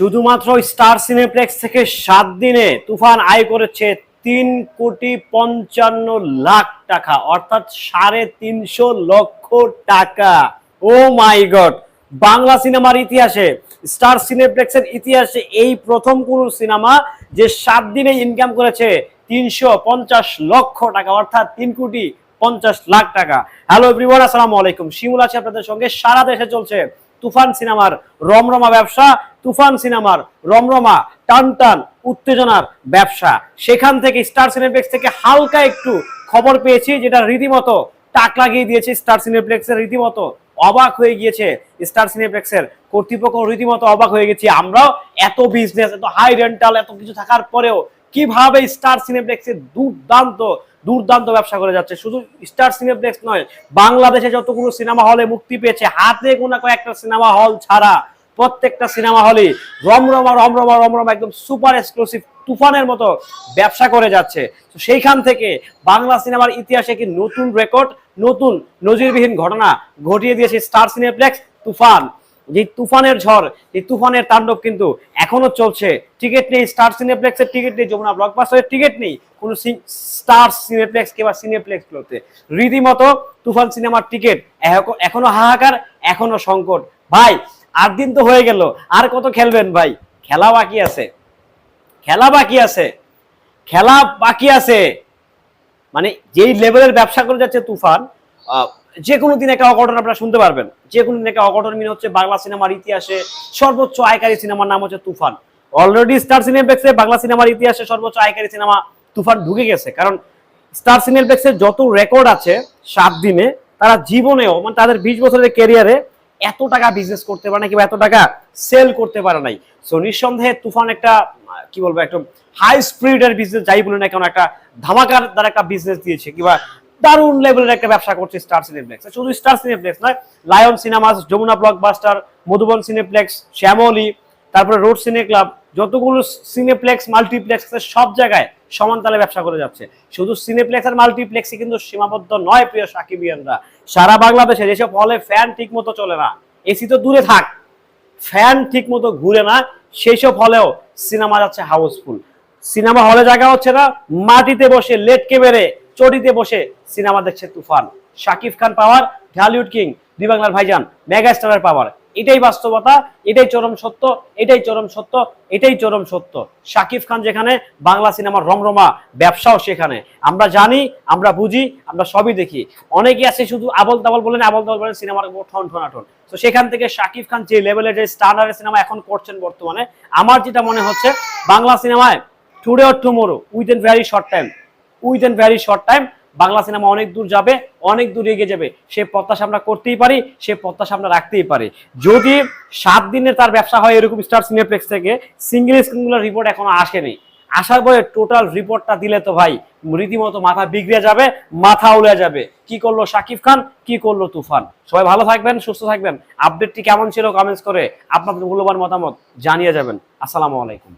শুধুমাত্র star Cineplex থেকে সাত দিনে তুফান আয় করেছে তিন কোটি পঞ্চান্ন লাখ টাকা, অর্থাৎ সাড়ে তিনশো লক্ষ টাকা। ও মাই গড, বাংলা সিনেমার ইতিহাসে, স্টার সিনেপ্লেক্সের ইতিহাসে এই প্রথম কোন সিনেমা যে সাত দিনে ইনকাম করেছে তিনশো পঞ্চাশ লক্ষ টাকা, অর্থাৎ তিন কোটি পঞ্চাশ লাখ টাকা। হ্যালো এভরিওয়ান আসসালামু আলাইকুম। শিমুল আছে আপনাদের সঙ্গে। সারা দেশে চলছে তুফান সিনেমার রমরমা ব্যবসা, তুফান সিনেমার রমরমা, টান টান, উত্তেজনার ব্যবসা। সেখান থেকে স্টার সিনেপ্লেক্স থেকে হালকা একটু খবর পেয়েছি, যেটা রীতিমতো টাক লাগিয়ে দিয়েছে স্টার সিনেপ্লেক্সের রীতিমতো। অবাক হয়ে গিয়েছে স্টার সিনেপ্লেক্সের কর্তৃপক্ষ, রীতিমতো অবাক হয়ে গেছি। আমরাও এত বিজনেস এত হাই রেন্টাল এত কিছু থাকার পরেও কীভাবে স্টার সিনেপ্লেক্সের দুর্দান্ত দুর্দান্ত ব্যবসা করে যাচ্ছে? শুধু স্টার সিনেপ্লেক্স নয়, বাংলাদেশে যতগুলো সিনেমা হলে মুক্তি পেয়েছে, হাতে গোনা কয়েকটা সিনেমা হল ছাড়া প্রত্যেকটা সিনেমা হলে রমরমা রমরমা রমরমা একদম সুপার এক্সক্লুসিভ তুফানের মতো ব্যবসা করে যাচ্ছে। তো সেইখান থেকে বাংলা সিনেমার ইতিহাসে কি নতুন রেকর্ড, নতুন নজিরবিহীন ঘটনা ঘটিয়ে দিয়েছে স্টার সিনেপ্লেক্স তুফান। যে তুফানের ঝড়, এই তুফানের তাণ্ডব কিন্তু এখনও চলছে। টিকিট নেই, স্টার সিনেপ্লেক্সের টিকিট নেই, যমুনা ব্লকবাস্টারের টিকিট নেই। কোনো স্টার সিনেপ্লেক্স কিংবা সিনেপ্লেক্স গুলোতে রীতিমতো তুফান সিনেমার টিকিট এখনও হাহাকার, এখনও সংকট। ভাই, আট দিন তো হয়ে গেল, আর কত খেলবেন ভাই? খেলা বাকি আছে। খেলা বাকি আছে। খেলা বাকি আছে। মানে যেই লেভেলের ব্যবসা করে যাচ্ছে তুফান যে কোনো দিন একটা অঘটন আপনারা শুনতে পারবেন। যে কোনো দিন একটা অঘটন মিনে হচ্ছে বাংলা সিনেমার ইতিহাসে সর্বোচ্চ আয়কারী সিনেমার নাম হচ্ছে তুফান। অলরেডি স্টার সিনেপ্লেক্সে বাংলা সিনেমার ইতিহাসে সর্বোচ্চ আয়কারী সিনেমা তুফান ঢুকে গেছে। কারণ স্টার সিনেপ্লেক্সের যত রেকর্ড আছে সাত দিনে, তারা জীবনেও মানে তাদের বিশ বছরের ক্যারিয়ারে এত টাকা বিজনেস করতে পারে না কিংবা এত টাকা সেল করতে পারে নাই। সো নিঃসন্দেহে তুফান একটা, কি বলব একটা হাই স্পিরিটের বিজনেস যাই বলে না কেন, একটা ধামাকার দ্বারা একটা বিজনেস দিয়েছে। কিংবা দারুণ লেভেলের একটা ব্যবসা করছে স্টার সিনেপ্লেক্স শুধু স্টার সিনেপ্লেক্স নয় Lion Cinemas Jamuna Blockbuster Madhuban Cineplex Shyamoli, তারপরে রোড সিনে ক্লাব যতগুলো সিনেপ্লেক্স মাল্টিপ্লেক্স সব জায়গায় সমান তালে ব্যবসা করে যাচ্ছে। শুধু সিনেপ্লেক্স আর মাল্টিপ্লেক্সে কিন্তু সীমাবদ্ধ নয়, প্রিয় সাকিবিয়ানরা সারা বাংলাদেশে যেসব হলে ফ্যান ঠিক মতো চলে না এসি তো দূরে থাক ফ্যান ঠিক মতো ঘুরে না সেই সব হলেও সিনেমা যাচ্ছে হাউসফুল সিনেমা হলে জায়গা হচ্ছে না, মাটিতে বসে লেটকে মেরে চটিতে বসে সিনেমা দেখছে তুফান। শাকিব খান পাওয়ার, ঢালিউড কিং, দুই বাংলার ভাইজান মেগা স্টারের পাওয়ার। এটাই বাস্তবতা, এটাই চরম সত্য, এটাই চরম সত্য, এটাই চরম সত্য। শাকিব খান যেখানে, বাংলা সিনেমার রমরমা, ব্যবসাও সেখানে। আমরা জানি, আমরা বুঝি, আমরা সবই দেখি। অনেকে আছে শুধু আবল তাবল বলেন আবল তাবল বলেন, সিনেমার ঠন ঠনাঠন তো সেখান থেকে শাকিব খান যে লেভেলের যে স্টান্ডার্ডের সিনেমা এখন করছেন বর্তমানে, আমার যেটা মনে হচ্ছে, বাংলা সিনেমায় today or tomorrow with an very short time with an very short time, Bangla cinema অনেক দূর যাবে, অনেক দূর এগিয়ে যাবে। সে প্রত্যাশা আমরা করতেই পারি, সে প্রত্যাশা আমরা রাখতেই পারি। যদি সাত দিনের তার ব্যবসা হয় এরকম স্টার সিনেপ্লেক্স থেকে সিঙ্গেল স্ক্রিনগুলোর রিপোর্ট এখনও আসেনি। আসার পরে টোটাল রিপোর্টটা দিলে তো ভাই, রীতিমতো মাথা বিগড়ে যাবে, মাথা উড়ে যাবে। কি করল শাকিব খান, কি করল তুফান? সবাই ভালো থাকবেন, সুস্থ থাকবেন। আপডেটটি কেমন ছিল কমেন্টস করে আপনাদের মূল্যবান মতামত জানিয়ে যাবেন। আসসালামু আলাইকুম।